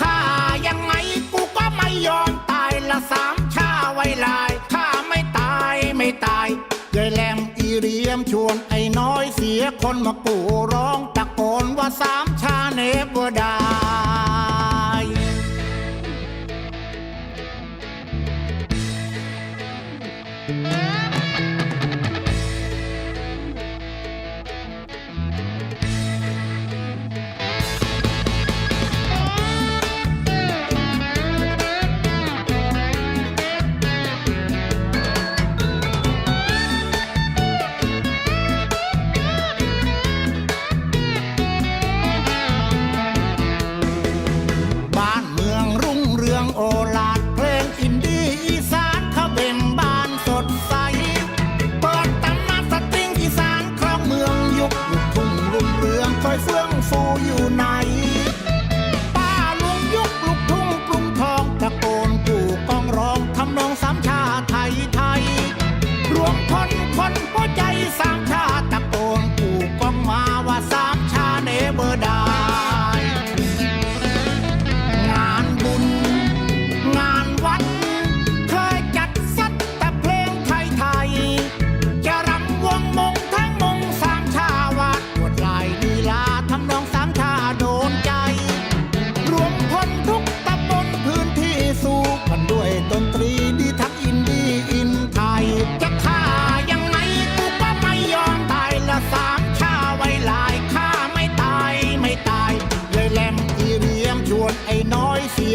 ฆ่ายังไงกูก็ไม่ยอมตายละสามชาไว้ลายถ้าไม่ตายไม่ตายยายแหลมอีเรียมชวนไอ้น้อยเสียคนมากูร้องตะโกนว่าสามชาเนบวดา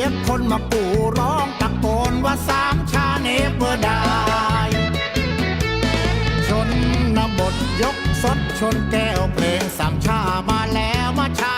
ียกคนมาปู่ร้องตะโกนว่าสามชาเนเปอร์ได้ชนนบทยกสดชนแก้วเพลงสามชามาแล้วมาใช้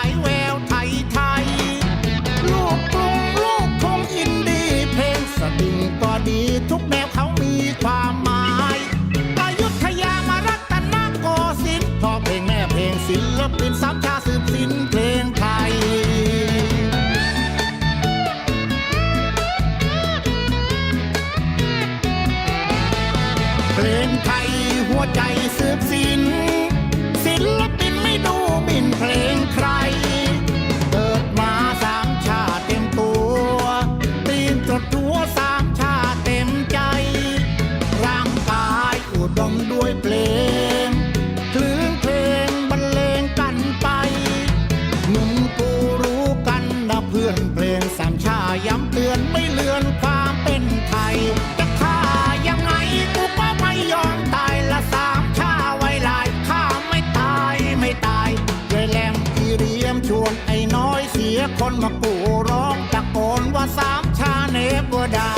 ใจสืบสินศิลปินะปู่ร้องตะโกนว่าสามชาเนบวดา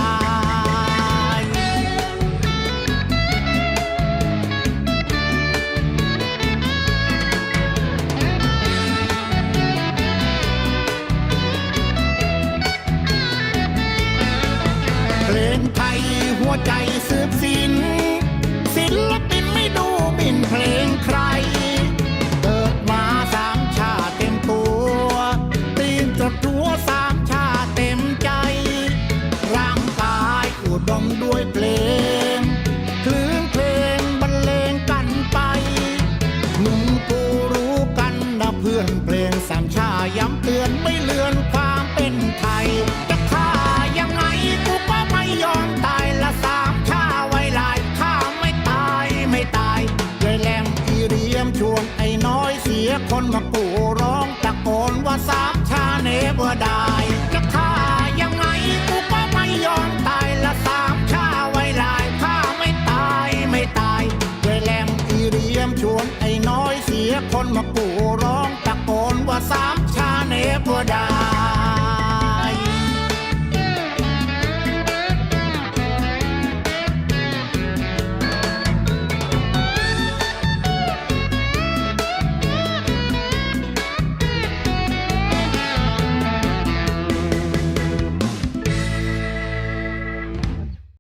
เพลงไทยหัวใจสืบสิน ด้วยเพลง คลื่นเพลงบรรเลงกันไปหนุ่มกูรู้กันนะเพื่อนเพลงสามชาย้ำเตือนไม่เลือนความเป็นไทยจะฆ่ายังไงกูก็ไม่ยอมตายละสามชาไว้ลายข้าไม่ตายไม่ตายเลยแรงที่เรียมชวนไอ้น้อยเสียคนมากู วนไอ้น้อยเสียคนมากูร้องตะโกนว่าสามชาเนปัวดา